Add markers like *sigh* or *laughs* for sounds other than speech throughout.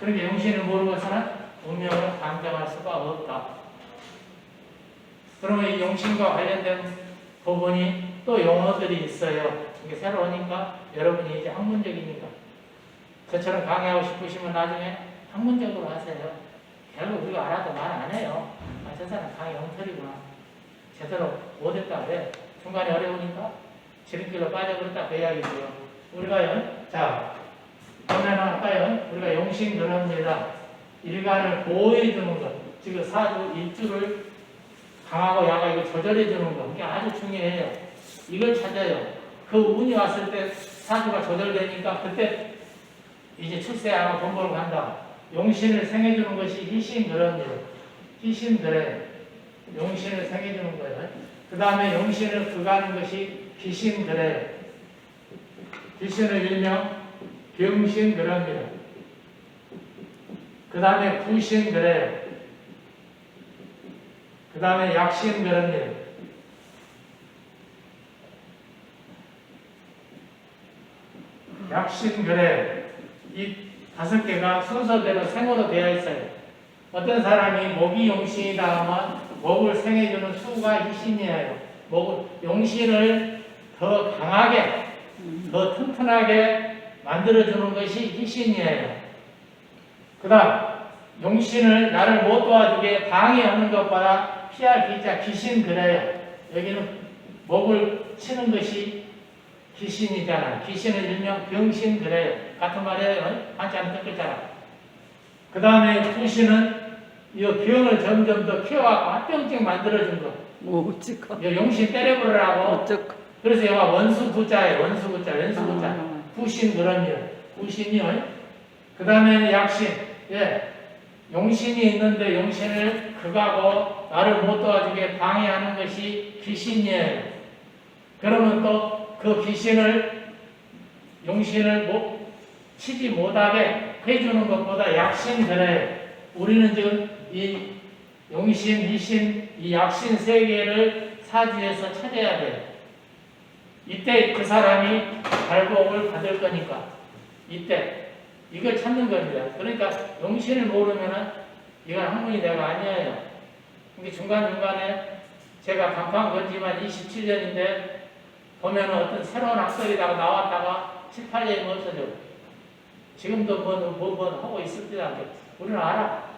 그렇게 영신을 모르고서는 운명을 감정할 수가 없다. 그러면 이 영신과 관련된 부분이 또 용어들이 있어요. 이게 새로우니까 여러분이 이제 학문적이니까 저처럼 강의하고 싶으시면 나중에 학문적으로 하세요. 결국 우리가 알아도 말 안 해요. 아, 저 사람 강의 엉터리구나. 제대로 못했다 그래. 중간에 어려우니까 지름길로 빠져버렸다 그 이야기고요. 우리가요, 자, 그러면 아까요, 우리가 용신 그럽니다. 일간을 보호해 주는 것. 지금 사주, 일주를 강하고 야가 이거 조절해 주는 거. 이게 아주 중요해요. 이걸 찾아요. 그 운이 왔을 때 사주가 조절되니까 그때 이제 출세하고 공부를 간다. 용신을 생해 주는 것이 희신 그런 일. 희신 그래. 용신을 생해 주는 거예요. 그 다음에 용신을 그가는 것이 귀신 그래. 귀신을 일명 병신 그럽니다. 그 다음에 부신 그래요. 그 다음에 약신 그럽니다. 약신 그래. 이 다섯 개가 순서대로 생으로 되어 있어요. 어떤 사람이 목이 용신이다 하면 목을 생해주는 수가 희신이에요. 목, 용신을 더 강하게, 더 튼튼하게 만들어주는 것이 희신이에요. 그 다음, 용신을 나를 못 도와주게 방해하는 것보다 피할 기자 귀신 그래요. 여기는 목을 치는 것이 귀신이잖아. 귀신은 일명 병신 그래요. 같은 말이에요. 한참 듣겠잖아. 그 다음에 부신은 이 병을 점점 더 키워갖고 합병증 만들어준 거. 뭐 어찌까 이 용신 때려버리라고. 어쩌까 그래서 얘가 원수 부자예요. 원수 부자, 원수 부자. 아. 부신 그런 일. 부신이요. 그 다음에 약신. 예. 용신이 있는데 용신을 극하고 나를 못 도와주게 방해하는 것이 귀신이에요. 그러면 또 그 귀신을 용신을 못 치지 못하게 해주는 것보다 약신 그래요. 우리는 지금 이 용신, 이신, 이 약신 세 개를 사주에서 찾아야 돼요. 이때 그 사람이 발복을 받을 거니까 이때 이걸 찾는 겁니다. 그러니까 용신을 모르면은 이건 학문이 내가 아니에요. 이게 중간중간에 제가 간판 건지만 27년인데 보면은 어떤 새로운 학설이다가 나왔다가 7, 8년이 없어져. 지금도 뭐, 뭐, 뭐 하고 있을 때도 않게. 우리는 알아.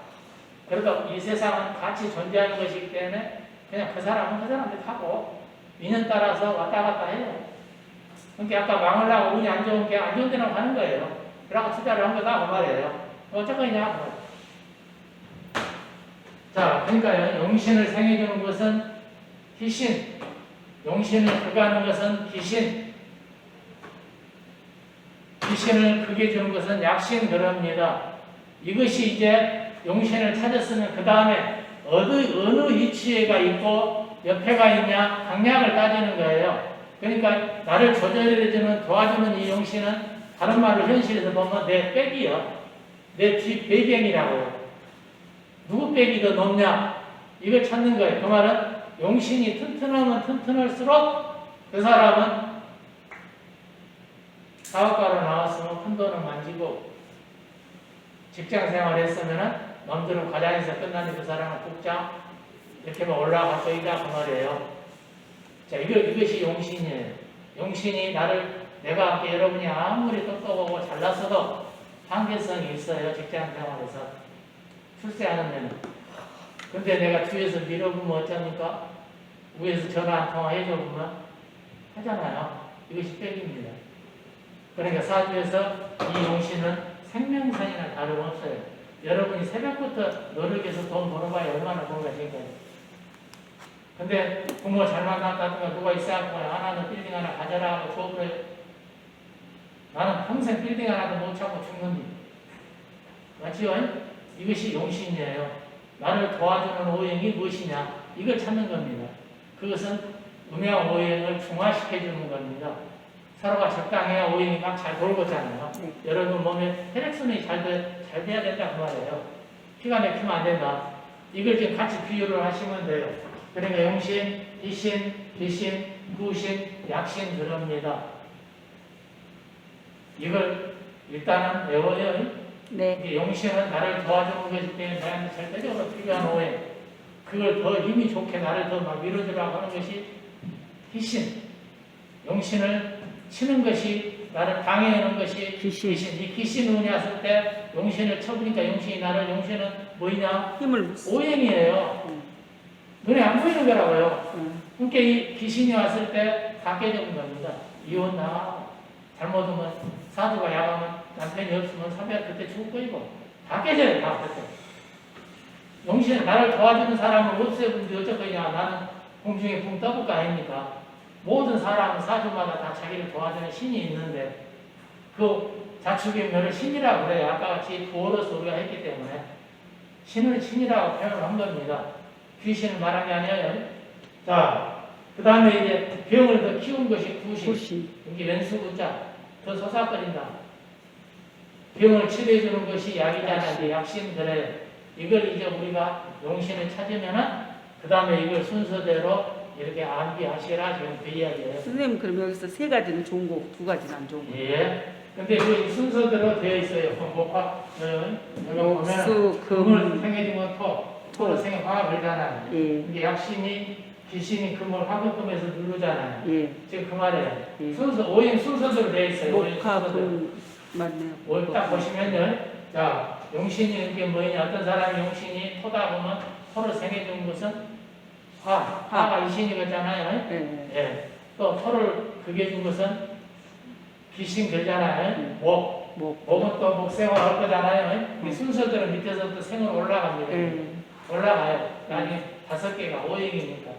그래도 이 세상은 같이 존재하는 것이기 때문에 그냥 그 사람은 그 사람들 하고 인연 따라서 왔다 갔다 해요. 그러니까 아까 망하려고 운이 안 좋은 게 안 좋은 데로 가는 거예요. 그러고 투자를 한 거다 그 말이에요. 뭐. 자, 그러니까요. 용신을 생해주는 것은 희신, 용신을 극하는 것은 귀신, 귀신을 극해 주는 것은 약신 그럽니다. 이것이 이제 용신을 찾았으면 그 다음에 어느, 어느 위치에가 있고 옆에가 있냐 강약을 따지는 거예요. 그러니까 나를 조절해주는 도와주는 이 용신은 다른 말로 현실에서 보면 내 백이요. 내뒷 배경이라고요. 누구 백이 더 높냐? 이걸 찾는 거예요. 그 말은 용신이 튼튼하면 튼튼할수록 그 사람은 사업가로 나왔으면 큰 돈을 만지고 직장 생활 했으면은 남들은 과장에서 끝나는 그 사람은 국장 이렇게만 올라가서 있다 그 말이에요. 자, 이것이 용신이에요. 용신이 나를 내가 아까 여러분이 아무리 똑똑하고 잘났어도 한계성이 있어요. 직장 생활에서. 출세하는 데는. 근데 내가 뒤에서 밀어보면 어쩝니까? 위에서 전화 한 통화 해줘보면 하잖아요. 이것이 백입니다. 그러니까 사주에서 이 용신은 생명선이나 다름없어요. 여러분이 새벽부터 노력해서 돈 벌어봐야 얼마나 돈가 생겨요. 근데 부모 잘 만났다든가 누가 있어갖고 하나는 빌딩 하나 가져라 하고 줘버려요. 나는 평생 빌딩 하나도 못 찾고 죽는디. 맞지요? 이것이 용신이에요. 나를 도와주는 오행이 무엇이냐? 이걸 찾는 겁니다. 그것은 음양 오행을 중화시켜주는 겁니다. 서로가 적당해야 오행이 막 잘 돌고잖아요. 네. 여러분 몸에 혈액순환이 잘, 돼, 잘 돼야 된다 그 말이에요. 피가 막히면 안 된다. 이걸 지금 같이 비유를 하시면 돼요. 그러니까 용신, 이신, 비신, 구신, 약신 그럽니다. 이걸 일단은 외워요. 네. 용신은 나를 도와주는 것이기 때문에 나한테 절대적으로 필요한 오해. 그걸 더 힘이 좋게 나를 더 막 밀어주라고 하는 것이 귀신. 용신을 치는 것이 나를 방해하는 것이 귀신. 이 귀신 운이 왔을 때 용신을 쳐보니까 용신이 나를 용신은 뭐냐? 힘을. 오행이에요. 음. 눈에 안 보이는 거라고 요. 음. 그러니까 이 귀신이 왔을 때다 깨져본 겁니다. 이혼 나 잘못하면 사주가 야가면 남편이 없으면 사별 그때 죽을 거이고 다 깨져요 다 그때. 용신 나를 도와주는 사람을 없애본지 어쩔 거냐 나는 공중에 붕 떠볼 거 아닙니까? 모든 사람은 사주마다 다 자기를 도와주는 신이 있는데 그 자축의 멸을 신이라고 그래요. 아까 같이 부어로서 우리가 했기 때문에 신을 신이라고 표현을 한 겁니다. 귀신을 말한 게 아니에요. 자, 그 다음에 이제 병을 더 키운 것이 구신. 구신. 여기 왼수구자 더 소삭거린다. 병을 치료해주는 것이 약이잖아. 이제 약신들에 이걸 이제 우리가 용신을 찾으면은 그 다음에 이걸 순서대로 이렇게 암기하시라 지금 그 이야기예요. 선생님 그럼 여기서 세 가지는 좋은 거고 두 가지는 안 좋은 거. 예. 근데 그 순서대로 되어 있어요. *laughs* 목화, 어, 여기 보면 수, 금을 금. 생겨주면 토, 토로 생겨 화가 걸잖아요. 예. 이게 약신이 귀신이 금을 화금금에서 누르잖아요. 예. 지금 그 말이에요. 예. 순서 오행 순서대로 되어 있어요. 오행 목화 순서대로. 금 맞네요. 딱 보시면요. 자, 용신이 이게 뭐냐? 어떤 사람이 용신이 토다 보면 토를 생겨준 것은 화, 화가 이 신이거잖아요. 예. 예. 또 토를 그게 준 것은 귀신 되잖아요. 목, 목. 목은 또 목생활 할 거잖아요. 이 음. 순서대로 밑에서부터 생으로 올라갑니다. 예. 올라가요. 만약 다섯 개가 5행이니까.